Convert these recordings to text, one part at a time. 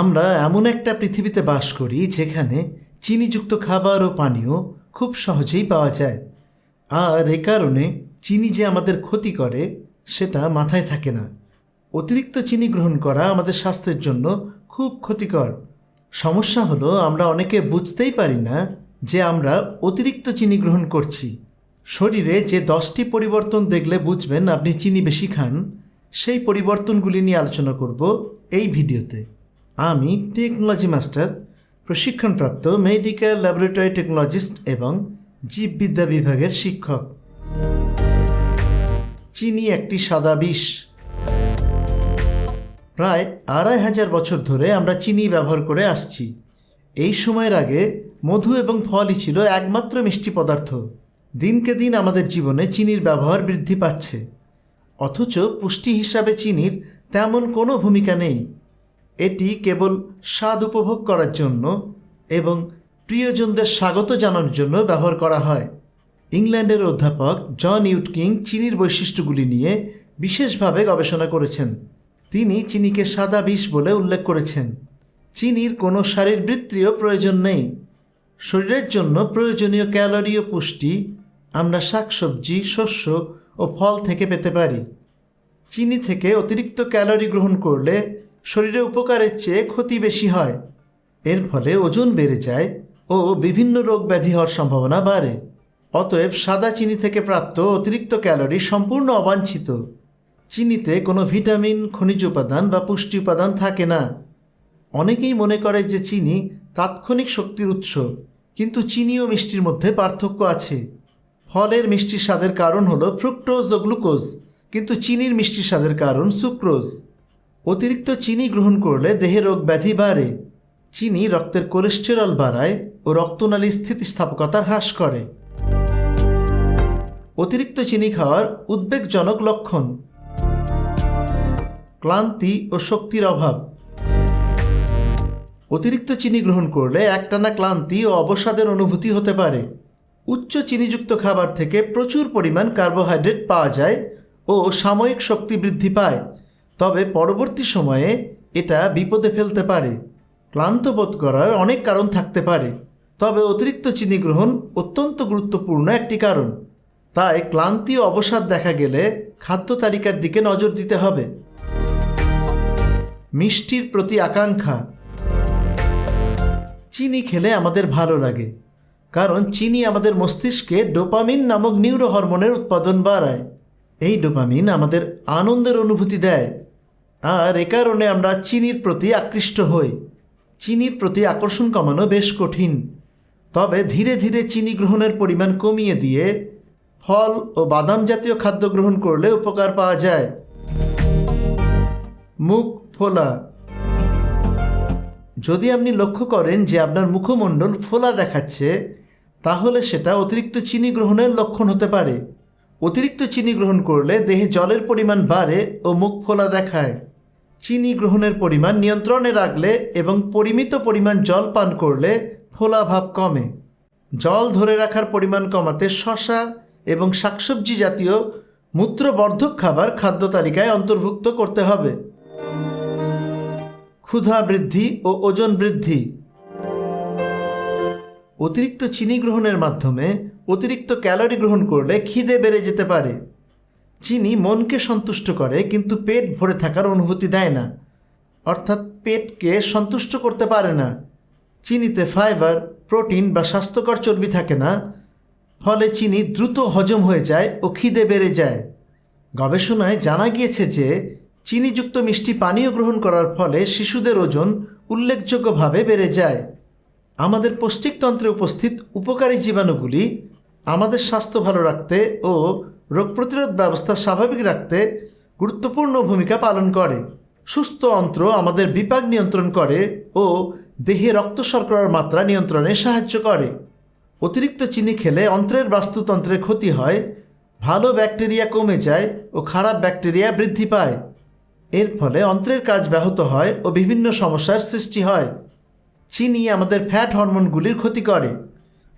আমরা এমন একটা পৃথিবীতে বাস করি যেখানে চিনিযুক্ত খাবার ও পানীয় খুব সহজেই পাওয়া যায়। আর এ কারণে চিনি যে আমাদের ক্ষতি করে, সেটা মাথায় থাকে না। অতিরিক্ত চিনি গ্রহণ করা আমাদের স্বাস্থ্যের জন্য খুব ক্ষতিকর। সমস্যা হলো, আমরা অনেকে বুঝতেই পারি না যে আমরা অতিরিক্ত চিনি গ্রহণ করছি। শরীরে যে দশটি পরিবর্তন দেখলে বুঝবেন আপনি চিনি বেশি খান, সেই পরিবর্তনগুলি নিয়ে আলোচনা করব এই ভিডিওতে। আমি টেকনোলজি মাস্টার প্রশিক্ষণপ্রাপ্ত মেডিকেল ল্যাবরেটরি টেকনোলজিস্ট এবং জীববিদ্যা বিভাগের শিক্ষক। চিনি একটি সাদা বিষ। প্রায় আড়াই হাজার বছর ধরে আমরা চিনি ব্যবহার করে আসছি। এই সময়ের আগে মধু এবং ফলই ছিল একমাত্র মিষ্টি পদার্থ। দিনকে দিন আমাদের জীবনে চিনির ব্যবহার বৃদ্ধি পাচ্ছে। অথচ পুষ্টি হিসাবে চিনির তেমন কোনো ভূমিকা নেই। এটি কেবল স্বাদ উপভোগ করার জন্য এবং প্রিয়জনদের স্বাগত জানানোর জন্য ব্যবহার করা হয়। ইংল্যান্ডের অধ্যাপক জন ইউটকিং চিনির বৈশিষ্ট্যগুলি নিয়ে বিশেষভাবে গবেষণা করেছেন। তিনি চিনিকে সাদা বিষ বলে উল্লেখ করেছেন। চিনির কোনো শারীরবৃত্তীয় প্রয়োজন নেই। শরীরের জন্য প্রয়োজনীয় ক্যালোরি ও পুষ্টি আমরা শাকসবজি, শস্য ও ফল থেকে পেতে পারি। চিনি থেকে অতিরিক্ত ক্যালোরি গ্রহণ করলে শরীরে উপকারের চেয়ে ক্ষতি বেশি হয়। এর ফলে ওজন বেড়ে যায় ও বিভিন্ন রোগ ব্যাধি হওয়ার সম্ভাবনা বাড়ে। অতএব সাদা চিনি থেকে প্রাপ্ত অতিরিক্ত ক্যালোরি সম্পূর্ণ অবাঞ্ছিত। চিনিতে কোনো ভিটামিন, খনিজ উপাদান বা পুষ্টি উপাদান থাকে না। অনেকেই মনে করে যে চিনি তাৎক্ষণিক শক্তির উৎস, কিন্তু চিনি ও মিষ্টির মধ্যে পার্থক্য আছে। ফলের মিষ্টির স্বাদের কারণ হলো ফ্রুক্টোজ ও গ্লুকোজ, কিন্তু চিনির মিষ্টির স্বাদের কারণ সুক্রোজ। অতিরিক্ত চিনি গ্রহণ করলে দেহে রোগ ব্যাধি বাড়ে। চিনি রক্তের কোলেস্টেরল বাড়ায় ও রক্তনালীর স্থিতিস্থাপকতা হ্রাস করে। অতিরিক্ত চিনি খাওয়ার উদ্বেগজনক লক্ষণ। ক্লান্তি ও শক্তির অভাব। অতিরিক্ত চিনি গ্রহণ করলে একটানা ক্লান্তি ও অবসাদের অনুভূতি হতে পারে। উচ্চ চিনিযুক্ত খাবার থেকে প্রচুর পরিমাণ কার্বোহাইড্রেট পাওয়া যায় ও সাময়িক শক্তি বৃদ্ধি পায়। তবে পরবর্তী সময়ে এটা বিপদে ফেলতে পারে, ক্লান্ত বোধ করার অনেক কারণ থাকতে পারে। তবে অতিরিক্ত চিনি গ্রহণ অত্যন্ত গুরুত্বপূর্ণ একটি কারণ। তাই ক্লান্তি ও অবসাদ দেখা গেলে খাদ্য তালিকার দিকে নজর দিতে হবে। মিষ্টির প্রতি আকাঙ্ক্ষা। চিনি খেলে আমাদের ভালো লাগে, কারণ চিনি আমাদের মস্তিষ্কে ডোপামিন নামক নিউরো হরমোনের উৎপাদন বাড়ায়। এই ডোপামিন আমাদের আনন্দের অনুভূতি দেয়। আর এ কারণে আমরা চিনির প্রতি আকৃষ্ট হই। চিনির প্রতি আকর্ষণ কমানো বেশ কঠিন। তবে ধীরে ধীরে চিনি গ্রহণের পরিমাণ কমিয়ে দিয়ে ফল ও বাদাম জাতীয় খাদ্য গ্রহণ করলে উপকার পাওয়া যায়। মুখ ফোলা। যদি আপনি লক্ষ্য করেন যে আপনার মুখমণ্ডল ফোলা দেখাচ্ছে, তাহলে সেটা অতিরিক্ত চিনি গ্রহণের লক্ষণ হতে পারে। অতিরিক্ত চিনি গ্রহণ করলে দেহে জলের পরিমাণ বাড়ে ও মুখ ফোলা দেখায়। চিনি গ্রহণের পরিমাণ নিয়ন্ত্রণে রাখলে এবং পরিমিত পরিমাণ জল পান করলে ফোলা ভাব কমে। জল ধরে রাখার পরিমাণ কমাতে শশা এবং শাকসবজি জাতীয় মূত্রবর্ধক খাবার খাদ্য তালিকায় অন্তর্ভুক্ত করতে হবে। ক্ষুধা বৃদ্ধি ও ওজন বৃদ্ধি। অতিরিক্ত চিনি গ্রহণের মাধ্যমে অতিরিক্ত ক্যালোরি গ্রহণ করলে খিদে বেড়ে যেতে পারে। চিনি মনকে সন্তুষ্ট করে, কিন্তু পেট ভরে থাকার অনুভূতি দেয় না। অর্থাৎ পেটকে সন্তুষ্ট করতে পারে না। চিনিতে ফাইবার, প্রোটিন বা স্বাস্থ্যকর চর্বি থাকে না। ফলে চিনি দ্রুত হজম হয়ে যায় ও খিদে বেড়ে যায়। গবেষণায় জানা গিয়েছে যে, চিনিযুক্ত মিষ্টি পানীয় গ্রহণ করার ফলে শিশুদের ওজন উল্লেখযোগ্যভাবে বেড়ে যায়। আমাদের পৌষ্টিকতন্ত্রে উপস্থিত উপকারী জীবাণুগুলি আমাদের স্বাস্থ্য ভালো রাখতে ও রোগ প্রতিরোধ ব্যবস্থা স্বাভাবিক রাখতে গুরুত্বপূর্ণ ভূমিকা পালন করে। সুস্থ অন্ত্র আমাদের বিপাক নিয়ন্ত্রণ করে ও দেহে রক্ত শর্করার মাত্রা নিয়ন্ত্রণে সাহায্য করে। অতিরিক্ত চিনি খেলে অন্ত্রের বাস্তুতন্ত্রের ক্ষতি হয়, ভালো ব্যাকটেরিয়া কমে যায় ও খারাপ ব্যাকটেরিয়া বৃদ্ধি পায়। এর ফলে অন্ত্রের কাজ ব্যাহত হয় ও বিভিন্ন সমস্যার সৃষ্টি হয়। চিনি আমাদের ফ্যাট হরমোনগুলির ক্ষতি করে।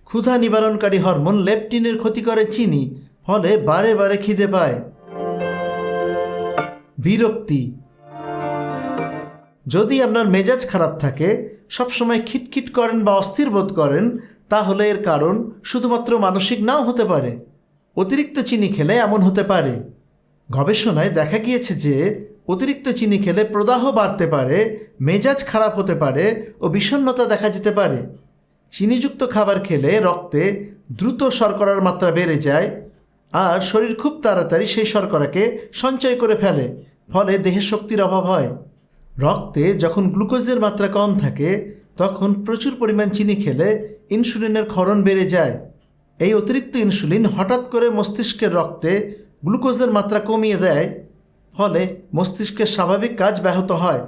ক্ষুধা নিবারণকারী হরমোন লেপটিনের ক্ষতি করে চিনি, ফলে বারে বারে খিদে পায়। বিরক্তি। যদি আপনার মেজাজ খারাপ থাকে, সবসময় খিটখিট করেন বা অস্থির বোধ করেন, তাহলে এর কারণ শুধুমাত্র মানসিক নাও হতে পারে। অতিরিক্ত চিনি খেলে এমন হতে পারে। গবেষণায় দেখা গিয়েছে যে, অতিরিক্ত চিনি খেলে প্রদাহ বাড়তে পারে, মেজাজ খারাপ হতে পারে ও বিষণ্ণতা দেখা যেতে পারে। চিনিযুক্ত খাবার খেলে রক্তে দ্রুত শর্করার মাত্রা বেড়ে যায় আর শরীর খুব তাড়াতাড়ি সেই শর্করাকে সঞ্চয় করে ফেলে, ফলে দেহে শক্তির অভাব হয়। রক্তে যখন গ্লুকোজের মাত্রা কম থাকে, তখন প্রচুর পরিমাণ চিনি খেলে ইনসুলিনের ক্ষরণ বেড়ে যায়। এই অতিরিক্ত ইনসুলিন হঠাৎ করে মস্তিষ্কের রক্তে গ্লুকোজের মাত্রা কমিয়ে দেয়, ফলে মস্তিষ্কের স্বাভাবিক কাজ ব্যাহত হয়।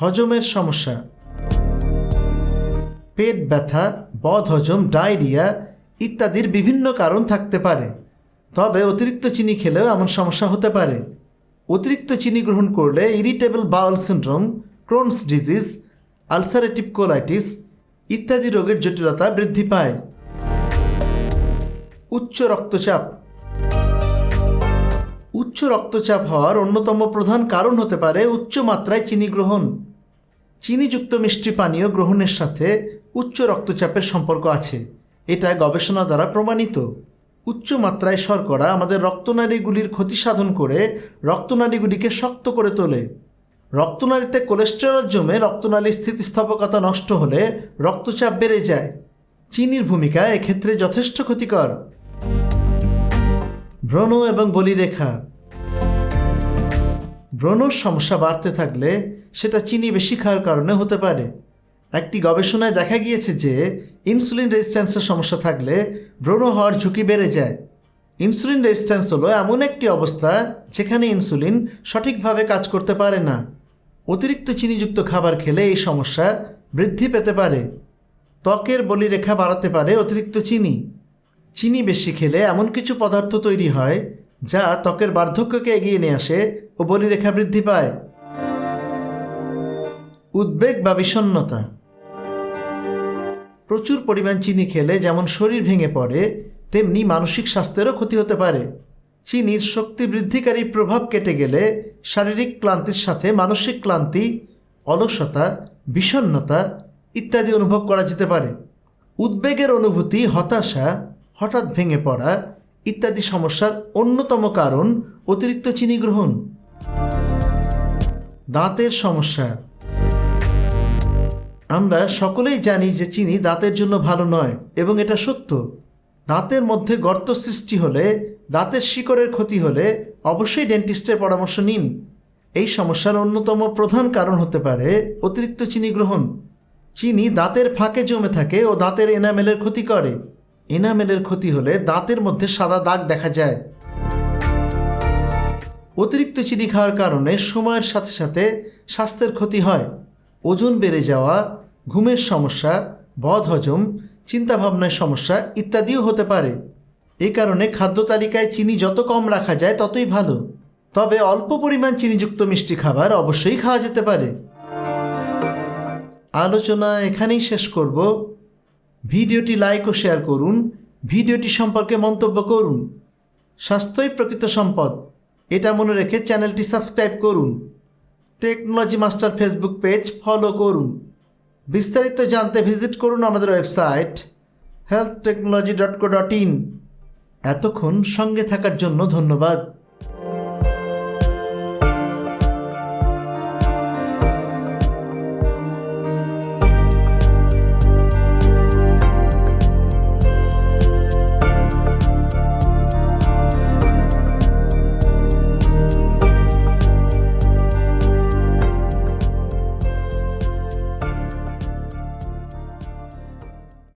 হজমের সমস্যা পেট ব্যথা, বদহজম, ডায়রিয়া ইত্যাদির বিভিন্ন কারণ থাকতে পারে। তবে অতিরিক্ত চিনি খেলেও এমন সমস্যা হতে পারে। অতিরিক্ত চিনি গ্রহণ করলে irritable bowel syndrome, Crohn's disease, ulcerative colitis ইত্যাদি রোগের জটিলতা বৃদ্ধি পায়। উচ্চ রক্তচাপ। উচ্চ রক্তচাপ হওয়ার অন্যতম প্রধান কারণ হতে পারে উচ্চ মাত্রায় চিনি গ্রহণ। চিনিযুক্ত মিষ্টি পানীয় গ্রহণের সাথে উচ্চ রক্তচাপের সম্পর্ক আছে। এটা গবেষণা দ্বারা প্রমাণিত। উচ্চ মাত্রায় শর্করা আমাদের রক্তনালীগুলির ক্ষতি সাধন করে রক্তনালীগুলিকে শক্ত করে তোলে। রক্তনালীতে কোলেস্টেরল জমে রক্তনালীর স্থিতিস্থাপকতা নষ্ট হলে রক্তচাপ বেড়ে যায়। চিনির ভূমিকা এক্ষেত্রে যথেষ্ট ক্ষতিকর। ব্রণ এবং বলিরেখা। ব্রণর সমস্যা বাড়তে থাকলে সেটা চিনি বেশি খাওয়ার কারণে হতে পারে। একটি গবেষণায় দেখা গিয়েছে যে ইনসুলিন রেজিস্ট্যান্সের সমস্যা থাকলে ব্রণ হওয়ার ঝুঁকি বেড়ে যায়। ইনসুলিন রেজিস্ট্যান্স হলো এমন একটি অবস্থা যেখানে ইনসুলিন সঠিকভাবে কাজ করতে পারে না। অতিরিক্ত চিনিযুক্ত খাবার খেলে এই সমস্যা বৃদ্ধি পেতে পারে। ত্বকের বলিরেখা বাড়াতে পারে অতিরিক্ত চিনি। চিনি বেশি খেলে এমন কিছু পদার্থ তৈরি হয় যা ত্বকের বার্ধক্যকে এগিয়ে নিয়ে আসে ও বলিরেখা বৃদ্ধি পায়। উদ্বেগ বা বিষণ্ণতা। প্রচুর পরিমাণ চিনি খেলে যেমন শরীর ভেঙে পড়ে, তেমনি মানসিক স্বাস্থ্যেরও ক্ষতি হতে পারে। চিনির শক্তি বৃদ্ধিকারী প্রভাব কেটে গেলে শারীরিক ক্লান্তির সাথে মানসিক ক্লান্তি, অলসতা, বিষণ্ণতা ইত্যাদি অনুভব করা যেতে পারে। উদ্বেগের অনুভূতি, হতাশা, হঠাৎ ভেঙে পড়া ইত্যাদি সমস্যার অন্যতম কারণ অতিরিক্ত চিনি গ্রহণ। দাঁতের সমস্যা। আমরা সকলেই জানি যে চিনি দাঁতের জন্য ভালো নয়, এবং এটা সত্য। দাঁতের মধ্যে গর্ত সৃষ্টি হলে, দাঁতের শিকড়ের ক্ষতি হলে অবশ্যই ডেন্টিস্টের পরামর্শ নিন। এই সমস্যার অন্যতম প্রধান কারণ হতে পারে অতিরিক্ত চিনি গ্রহণ। চিনি দাঁতের ফাঁকে জমে থাকে ও দাঁতের এনামেলের ক্ষতি করে। এনামেলের ক্ষতি হলে দাঁতের মধ্যে সাদা দাগ দেখা যায়। অতিরিক্ত চিনি খাওয়ার কারণে সময়ের সাথে সাথে স্বাস্থ্যের ক্ষতি হয়। ওজন বেড়ে যাওয়া, ঘুমের সমস্যা, বদহজম চিন্তাভাবনার সমস্যা ইত্যাদিও হতে পারে। এ কারণে খাদ্য তালিকায় চিনি যত কম রাখা যায় ততই ভালো। তবে অল্প পরিমাণ চিনিযুক্ত মিষ্টি খাবার অবশ্যই খাওয়া যেতে পারে। আলোচনা এখানেই শেষ করব। ভিডিওটি লাইক ও শেয়ার করুন। ভিডিওটি সম্পর্কে মন্তব্য করুন। স্বাস্থ্যই প্রকৃত সম্পদ। এটা মনে রেখে চ্যানেলটি সাবস্ক্রাইব করুন। Technology master Facebook page follow করুন। বিস্তারিত জানতে ভিজিট করুন আমাদের website health technology dot co dot in এতক্ষণ সঙ্গে থাকার জন্য ধন্যবাদ।